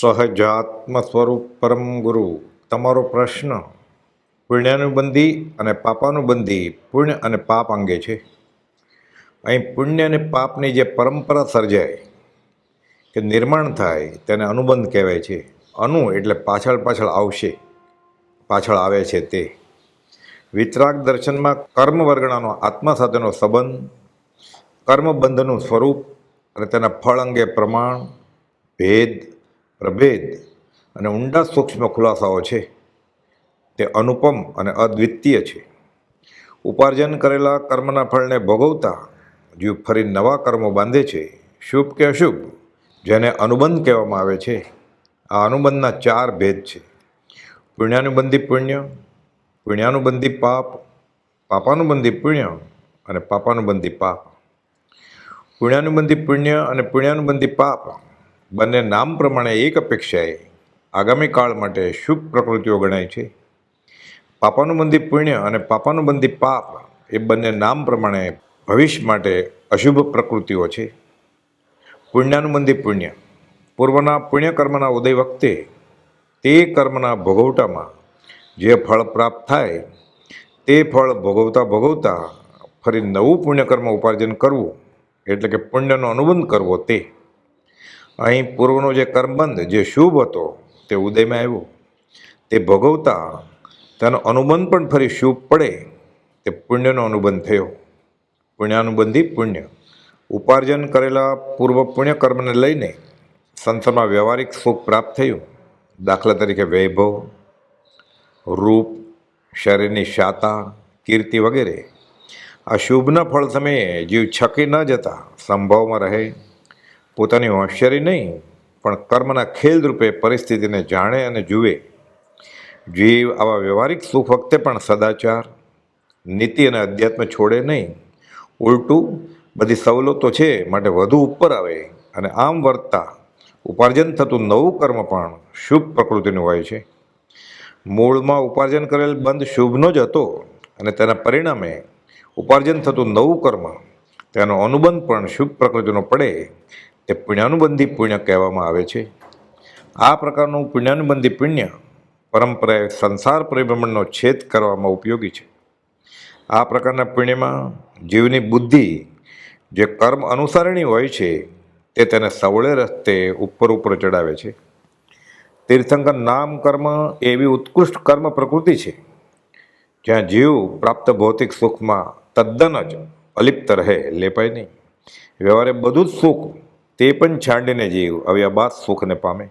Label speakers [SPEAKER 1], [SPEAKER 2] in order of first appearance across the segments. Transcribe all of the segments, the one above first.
[SPEAKER 1] સહજાત્મ સ્વરૂપ પરમ ગુરુ. તમારો પ્રશ્ન પુણ્યાનુબંધી અને પાપાનુબંધી પુણ્ય અને પાપ અંગે છે. અહીં પુણ્ય અને પાપની જે પરંપરા સર્જાય, કે નિર્માણ થાય, તેને અનુબંધ કહેવાય છે. અનુ એટલે પાછળ પાછળ આવશે, પાછળ આવે છે તે. વિતરાગ દર્શનમાં કર્મ વર્ગણાનો આત્મા સાથેનો સંબંધ, કર્મબંધનું સ્વરૂપ અને તેના ફળ અંગે પ્રમાણ, ભેદ પ્રભેદ અને ઊંડા સૂક્ષ્મ ખુલાસાઓ છે. તે અનુપમ અને અદ્વિતીય છે. ઉપાર્જન કરેલા કર્મના ફળને ભોગવતા જીવ ફરી નવા કર્મો બાંધે છે. શુભ કે અશુભ, જેને અનુબંધ કહેવામાં આવે છે. આ અનુબંધના ચાર ભેદ છે. પુણ્યાનુબંધી પુણ્ય, પુણ્યાનુબંધી પાપ, પાપાનુબંધી પુણ્ય અને પાપાનુબંધી પાપ. પુણ્યાનુબંધી પુણ્ય અને પુણ્યાનુબંધી પાપ બંને નામ પ્રમાણે એક અપેક્ષાએ આગામી કાળ માટે શુભ પ્રકૃતિઓ ગણાય છે. પાપાનું બંધી પુણ્ય અને પાપાનું બંધી પાપ એ બંને નામ પ્રમાણે ભવિષ્ય માટે અશુભ પ્રકૃતિઓ છે. પુણ્યાનુબંધી પુણ્ય. પૂર્વના પુણ્યકર્મના ઉદય વખતે તે કર્મના ભોગવટામાં જે ફળ પ્રાપ્ત થાય, તે ફળ ભોગવતા ભોગવતા ફરી નવું પુણ્યકર્મ ઉપાર્જન કરવું, એટલે કે પુણ્યનો અનુબંધ કરવો તે. અહીં પૂર્વનો જે કર્મબંધ, જે શુભ હતો, તે ઉદયમાં આવ્યો. તે ભોગવતા તેનો અનુબંધ પણ ફરી શુભ પડે, તે પુણ્યનો અનુબંધ થયો. પુણ્યાનુબંધી પુણ્ય. ઉપાર્જન કરેલા પૂર્વ પુણ્ય કર્મને લઈને સંસારમાં વ્યવહારિક સુખ પ્રાપ્ત થયું. દાખલા તરીકે વૈભવ, રૂપ, શરીરની શાતા, કીર્તિ વગેરે. આ શુભના ફળ સમયે જીવ છકી ન જતા, સંભવમાં રહે. પોતાની હોશિયારી નહીં, પણ કર્મના ખેલ રૂપે પરિસ્થિતિને જાણે અને જુએ. જીવ આવા વ્યવહારિક સુખ વખતે પણ સદાચાર, નીતિ અને અધ્યાત્મ છોડે નહીં. ઉલટું, બધી સવલતો છે, માટે વધુ ઉપર આવે અને આમ વર્તતા ઉપાર્જન થતું નવું કર્મ પણ શુભ પ્રકૃતિનું હોય છે. મૂળમાં ઉપાર્જન કરેલ બંધ શુભનો જ હતો અને તેના પરિણામે ઉપાર્જન થતું નવું કર્મ, તેનો અનુબંધ પણ શુભ પ્રકૃતિનો પડે તે પુણ્યાનુબંધી પુણ્ય કહેવામાં આવે છે. આ પ્રકારનું પુણ્યાનુબંધી પુણ્ય પરંપરાએ સંસાર પરિભ્રમણનો છેદ કરવામાં ઉપયોગી છે. આ પ્રકારના પુણ્યમાં જીવની બુદ્ધિ જે કર્મ અનુસારણી હોય છે, તે તેને સવળે રસ્તે ઉપર ઉપર ચડાવે છે. તીર્થંકર નામ કર્મ એવી ઉત્કૃષ્ટ કર્મ પ્રકૃતિ છે, જ્યાં જીવ પ્રાપ્ત ભૌતિક સુખમાં તદ્દન જ અલિપ્ત રહે, લેપાય નહીં. વ્યવહારે બધું જ સુખ તે પણ છાંડીને જીવ, આવ્યા બાદ સુખને પામે.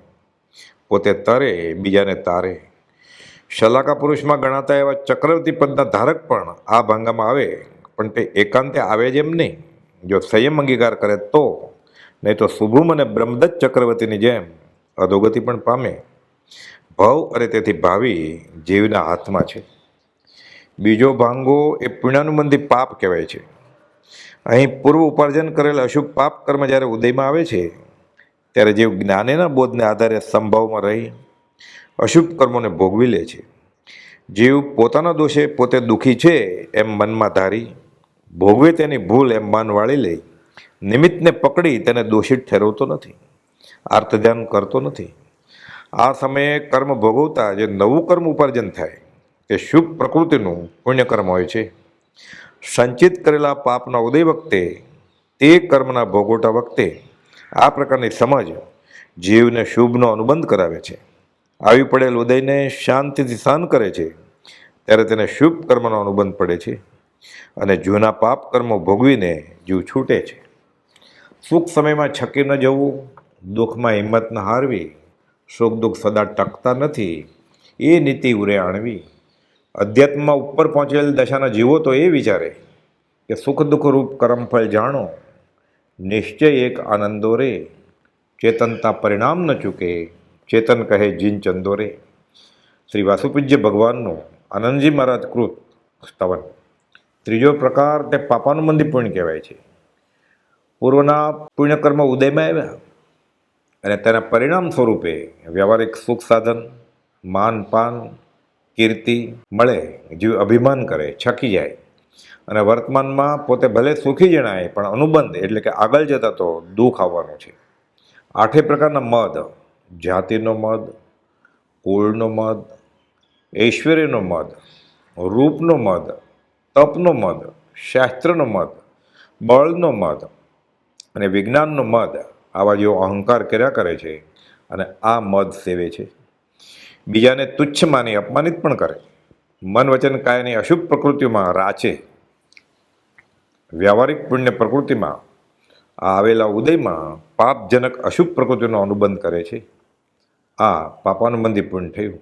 [SPEAKER 1] પોતે તરે, બીજાને તારે. શલાકા પુરુષમાં ગણાતા એવા ચક્રવર્તી પદના ધારક પણ આ ભાંગામાં આવે, પણ તે એકાંતે આવે જ એમ નહીં. જો સંયમ અંગીકાર કરે તો, નહીં તો શુભમ અને બ્રહ્મદત્ત ચક્રવર્તીની જેમ અધોગતિ પણ પામે. ભવ અને તેથી ભાવિ જીવના હાથમાં છે. બીજો ભાંગો એ પુણ્યાનુબંધી પાપ કહેવાય છે. અહીં પૂર્વ ઉપાર્જન કરેલ અશુભ પાપ કર્મ જ્યારે ઉદયમાં આવે છે, ત્યારે જે જ્ઞાનેના બોધને આધારે સંભાવમાં રહી અશુભ કર્મોને ભોગવી લે છે. જીવ પોતાના દોષે પોતે દુઃખી છે એમ મનમાં ધારી, ભોગવે તેની ભૂલ એમ માનવાળી લે, નિમિત્તને પકડી તેને દોષિત ઠેરવતો નથી આર્ત ધ્યાન કરતો નથી. આ સમયે કર્મ ભોગવતા જે નવું કર્મ ઉપાર્જન થાય, તે શુભ પ્રકૃતિનું પુણ્યકર્મ હોય છે. સંચિત કરેલા પાપના ઉદય વખતે, તે કર્મના ભોગવટા વખતે, આ પ્રકારની સમજ જીવને શુભનો અનુબંધ કરાવે છે. આવી પડેલ ઉદયને શાંતિથી સહન કરે છે, ત્યારે તેને શુભ કર્મનો અનુબંધ પડે છે અને જૂના પાપ કર્મો ભોગવીને જીવ છૂટે છે. સુખ સમયમાં છકી ન જવું, દુઃખમાં હિંમત ન હારવી, સુખ દુઃખ સદા ટકતા નથી, એ નીતિ ઉરે આણવી. અધ્યાત્મમાં ઉપર પહોંચેલ દશાના જીવો તો એ વિચારે કે સુખ દુઃખ રૂપ કર્મફળ જાણો, નિશ્ચય એક આનંદો રે. ચેતનતા પરિણામ ન ચૂકે, ચેતન કહે જીન ચંદો રે. શ્રી વાસુપૂજ્ય ભગવાનનું આનંદજી મહારાજ કૃત સ્તવન. ત્રીજો પ્રકાર તે પાપાનુબંધી પુણ્ય કહેવાય છે. પૂર્વના પુણ્યકર્મ ઉદયમાં આવ્યા અને તેના પરિણામ સ્વરૂપે વ્યવહારિક સુખ સાધન, માન, પાન કીર્તિ, મળે, જીવ અભિમાન કરે, છકી જાય. અને વર્તમાનમાં પોતે ભલે સુખી જણાય, પણ અનુબંધ એટલે કે આગળ જતા તો દુઃખ આવવાનું છે. આઠે પ્રકારના મદ. જાતિનો મદ, કુળનો મદ, ઐશ્વર્યનો મદ, રૂપનો મદ, તપનો મદ, શાસ્ત્રનો મદ, બળનો મદ અને વિજ્ઞાનનો મદ. આવા જેવો અહંકાર કર્યા કરે છે અને આ મદ સેવે છે. બીજાને તુચ્છ માની અપમાનિત પણ કરે. મન વચન કાયની અશુભ પ્રકૃતિમાં રાચે. વ્યવહારિક પુણ્ય પ્રકૃતિમાં આવેલા ઉદયમાં પાપજનક અશુભ પ્રકૃતિનો અનુબંધ કરે છે. આ પાપાનુબંધી પુણ્ય થયું.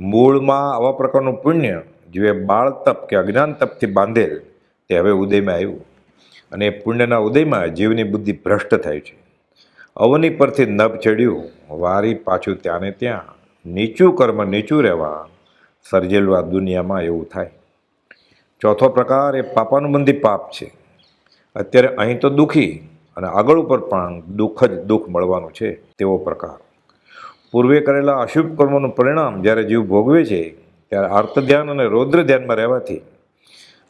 [SPEAKER 1] મૂળમાં આવા પ્રકારનું પુણ્ય, જે બાળ તપ કે અજ્ઞાન તપથી બાંધેલ, તે હવે ઉદયમાં આવ્યું. અને પુણ્યના ઉદયમાં જીવની બુદ્ધિ ભ્રષ્ટ થાય છે. અવની પરથી નભ ચડ્યું, વારી પાછું ત્યાં ને ત્યાં. નીચું કર્મ, નીચું રહેવા સર્જેલું આ દુનિયામાં એવું થાય. ચોથો પ્રકાર, એ પાપાનુબંધી પાપ છે. અત્યારે અહીં તો દુઃખી અને આગળ ઉપર પણ દુઃખ જ દુઃખ મળવાનું છે તેવો પ્રકાર. પૂર્વે કરેલા અશુભ કર્મોનું પરિણામ જ્યારે જીવ ભોગવે છે, ત્યારે આર્ત ધ્યાન અને રૌદ્ર ધ્યાનમાં રહેવાથી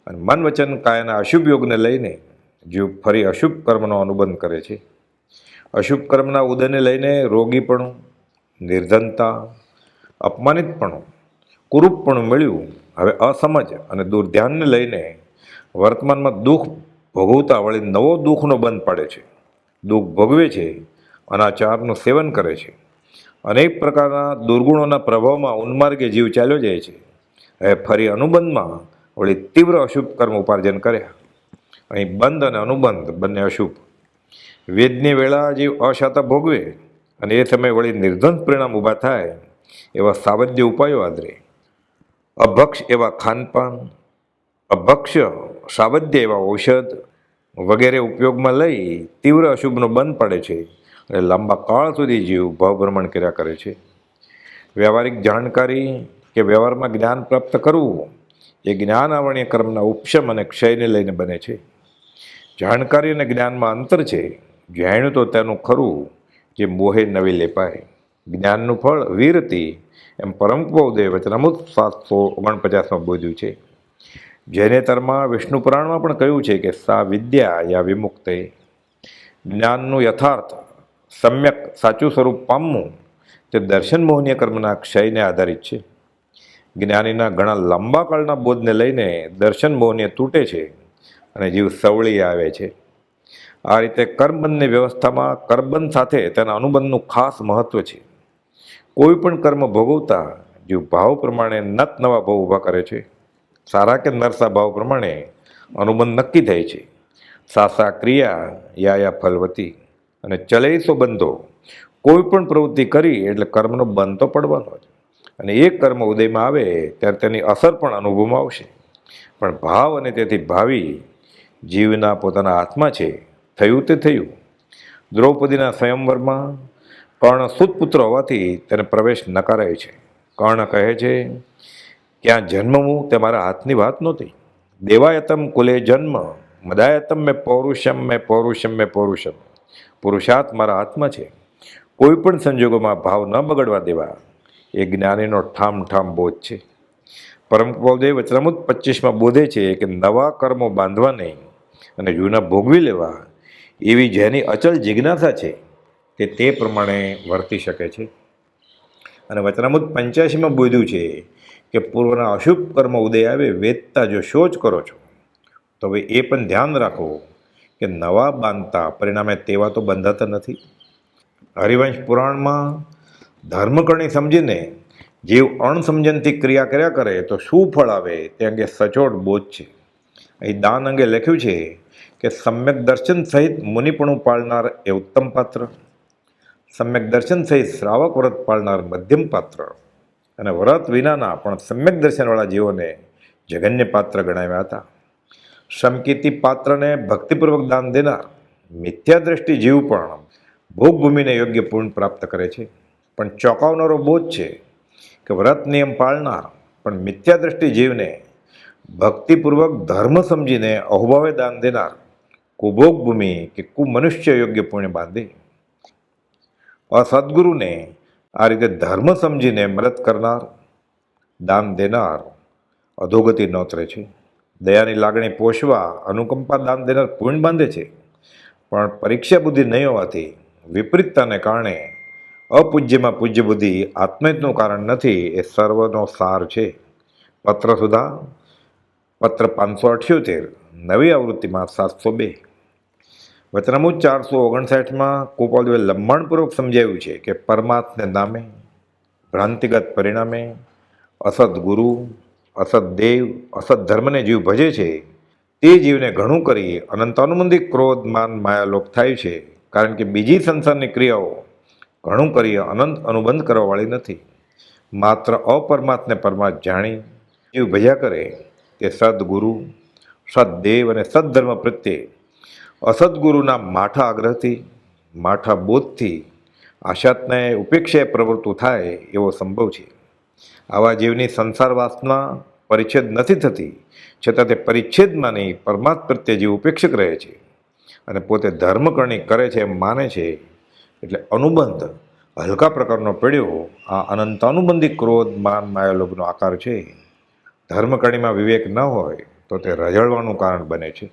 [SPEAKER 1] અને મન વચન કાયના અશુભ યોગને લઈને જીવ ફરી અશુભ કર્મનો અનુબંધ કરે છે. અશુભ કર્મના ઉદયને લઈને રોગીપણું નિર્ધનતા અપમાનિતપણું, કુરૂપપણું મળ્યું હવે અસમજ અને દુર્ધ્યાનને લઈને વર્તમાનમાં દુઃખ ભોગવતા વળી નવો દુઃખનો બંધ પાડે છે. દુઃખ ભોગવે છે, અનાચારનું સેવન કરે છે. અનેક પ્રકારના દુર્ગુણોના પ્રભાવમાં ઉન્માર્ગે જીવ ચાલ્યો જાય છે. હવે ફરી અનુબંધમાં વળી તીવ્ર અશુભ કર્મ ઉપાર્જન કર્યા. અહીં બંધ અને અનુબંધ બંને અશુભ. વેદની વેળા જીવ અશાતા ભોગવે અને એ સમયે વળી નિર્ધન પરિણામ ઊભા થાય. એવા સાવધ્ય ઉપાયો આદરે. અભક્ષ એવા ખાનપાન, અભક્ષ સાવધ્ય એવા ઔષધ વગેરે ઉપયોગમાં લઈ તીવ્ર અશુભનો બંધ પડે છે અને લાંબા કાળ સુધી જીવ ભાવભ્રમણ કર્યા કરે છે. વ્યવહારિક જાણકારી કે વ્યવહારમાં જ્ઞાન પ્રાપ્ત કરવું એ જ્ઞાન આવરણીય કર્મના ઉપશમ અને ક્ષયને લઈને બને છે. જાણકારી અને જ્ઞાનમાં અંતર છે. જાણ્યું તો તેનું ખરું જે મોહે નવી લેપાય. જ્ઞાનનું ફળ, વીરતી, એમ પરમ બૌદેવ વચનામૃત સાતસો ઓગણપચાસમાં બોધ્યું છે. જૈનેતરમાં વિષ્ણુ પુરાણમાં પણ કહ્યું છે કે, સા વિદ્યા યા વિમુક્તે. જ્ઞાનનું યથાર્થ, સમ્યક, સાચું સ્વરૂપ પામવું, તે દર્શન મોહનીય કર્મના ક્ષયને આધારિત છે. જ્ઞાનીના ઘણા લાંબા કાળના બોધને લઈને દર્શન મોહનીય તૂટે છે અને જીવ સવળી આવે છે. આ રીતે કર્મબંધની વ્યવસ્થામાં કર્મબંધ સાથે તેના અનુબંધનું ખાસ મહત્વ છે. કોઈ પણ કર્મ ભોગવતા જીવ ભાવ પ્રમાણે નત નવા ભાવ ઊભા કરે છે, સારા કે નરસા ભાવ પ્રમાણે અનુબંધ નક્કી થાય છે. સાસા ક્રિયા યા યા ફલવતી અને ચલે તો બંધો. કોઈ પણ પ્રવૃત્તિ કરી એટલે કર્મનો બંધ તો પડવાનો જ. અને એક કર્મ ઉદયમાં આવે ત્યારે તેની અસર પણ અનુભવમાં આવશે. પણ ભાવ અને તેથી ભાવિ જીવના પોતાના હાથમાં છે. થયું તે થયું. દ્રૌપદીના સ્વયંવરમાં કર્ણ સુતપુત્ર હોવાથી તેને પ્રવેશ નકારાય છે. કર્ણ કહે છે, ક્યાં જન્મવું તે મારા હાથની વાત નહોતી. દેવાયતમ કુલે જન્મ, મદાયતમ મેં પૌરુષમ મેં પૌરુષમ મેં પૌરુષમ. પુરુષાર્થ મારા હાથમાં છે. કોઈ પણ સંજોગોમાં ભાવ ન બગડવા દેવા. એ જ્ઞાનીનો ઠામ ઠામ બોધ છે. પરમ પૌદેવ વચનામૃત પચીસમાં બોધે છે કે નવા કર્મો બાંધવા નહીં અને જૂના ભોગવી લેવા. એવી જેની અચલ જિજ્ઞાસા છે. તે તે પ્રમાણે વર્તી શકે છે. અને વચનામૃત પંચ્યાસીમાં બોધ્યું છે કે પૂર્વના અશુભ કર્મ ઉદય આવે, વેદતા જો શોચ કરો છો, તો હવે એ પણ ધ્યાન રાખો કે નવા બાંધતા પરિણામે તેવા તો બંધાતા નથી. હરિવંશ પુરાણમાં ધર્મકરણી સમજીને જીવ અણસમજનથી ક્રિયા કર્યા કરે તો શું ફળ આવે તે અંગે સચોટ બોધ છે. અહીં દાન અંગે લખ્યું છે કે સમ્યક દર્શન સહિત મુનિપણું પાળનાર એ ઉત્તમ પાત્ર. સમ્યક દર્શન સહિત શ્રાવક વ્રત પાળનાર મધ્યમ પાત્ર. અને વ્રત વિનાના પણ સમ્યક દર્શનવાળા જીવોને જગન્ય પાત્ર ગણાવ્યા હતા. શમકીતિ પાત્રને ભક્તિપૂર્વક દાન દેનાર મિથ્યા દ્રષ્ટિ જીવ પણ ભોગભૂમિને યોગ્ય પૂર્ણ પ્રાપ્ત કરે છે. પણ ચોંકાવનારો બોધ છે કે વ્રત નિયમ પાળનાર પણ મિથ્યા દ્રષ્ટિ જીવને ભક્તિપૂર્વક ધર્મ સમજીને અહોભાવે દાન દેનાર કુભોગ ભૂમિ કે કુમનુષ્ય યોગ્ય પુણ્ય બાંધે. અસદગુરુને આ રીતે ધર્મ સમજીને મદદ કરનાર, દાન દેનાર અધોગતિ નોતરે છે. દયાની લાગણી પોષવા અનુકંપા દાન દેનાર પુણ્ય બાંધે છે. પણ પરીક્ષા બુદ્ધિ નહીં હોવાથી વિપરીતતાને કારણે અપૂજ્યમાં પૂજ્ય બુદ્ધિ આત્મહિતનું કારણ નથી, એ સર્વનો સાર છે. પત્ર સુધા, પત્ર પાંચસો અઠ્યોતેર, નવી આવૃત્તિમાં સાતસો બે. વચનામું ચારસો ઓગણસાઠમાં ગોપાલદેવે લંબાણપૂર્વક સમજાવ્યું છે કે પરમાત્મને નામે, ભ્રાંતિગત પરિણામે, અસદ ગુરુ, અસદ દેવ ધર્મને જીવ ભજે છે, તે જીવને ઘણું કરી અનંતાનુબંધિક ક્રોધ, માન માયાલોપ થાય છે, કારણ કે બીજી સંસારની ક્રિયાઓ ઘણું કરી અનંત અનુબંધ કરવાવાળી નથી. માત્ર અપરમાત્મને પરમાત્મ જાણી, જીવ ભજ્યા કરે, તે સદગુરુ, સદદેવ અને સદધર્મ પ્રત્યે અસદગુરુના માઠા આગ્રહથી, માઠા બોધથી, આશાતને ઉપેક્ષાએ પ્રવૃત્તિ થાય એવો સંભવ છે. આવા જીવની સંસારવાસના પરિચ્છેદ નથી થતી, છતાં તે પરિચ્છેદમાં નહીં, પરમાત્મ પ્રત્યે જીવ ઉપેક્ષક રહે છે અને પોતે ધર્મકરણી કરે છે એમ માને છે, એટલે અનુબંધ હલકા પ્રકારનો પડ્યો આ અનંત અનુબંધી ક્રોધ, માન માયાલોભનો આકાર છે. ધર્મકરણીમાં વિવેક ન હોય તો તે રજળવાનું કારણ બને છે.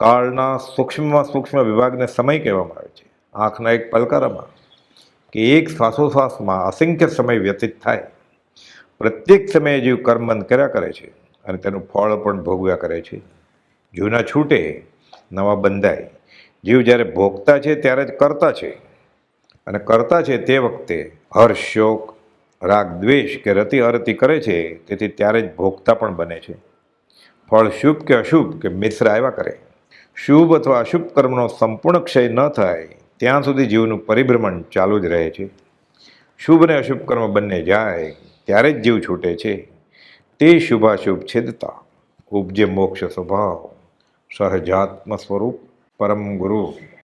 [SPEAKER 1] કાળના સૂક્ષ્મમાં સૂક્ષ્મ વિભાગને સમય કહેવામાં આવે છે. આંખના એક પલકારામાં કે એક શ્વાસોશ્વાસમાં અસંખ્ય સમય વ્યતીત થાય. પ્રત્યેક સમયે જીવ કર્મબંધ કર્યા કરે છે અને તેનું ફળ પણ ભોગવ્યા કરે છે. જૂના છૂટે, નવા બંધાય. જીવ જ્યારે ભોગતા છે ત્યારે જ કરતા છે. અને કરતા છે તે વખતે હર્ષ, શોક, રાગ, દ્વેષ કે રતિ અરતિ કરે છે તેથી ત્યારે જ ભોગતા પણ બને છે. ફળ શુભ કે અશુભ કે મિશ્ર આવ્યા કરે. શુભ અથવા અશુભ કર્મનો સંપૂર્ણ ક્ષય ન થાય, ત્યાં સુધી જીવનું પરિભ્રમણ ચાલુ જ રહે છે. શુભ અને અશુભ કર્મ બંને જાય, ત્યારે જ જીવ છૂટે છે. તે શુભાશુભ છેદતા, ઉપજે મોક્ષ સ્વભાવ, સહજાત્મ સ્વરૂપ પરમ ગુરુ.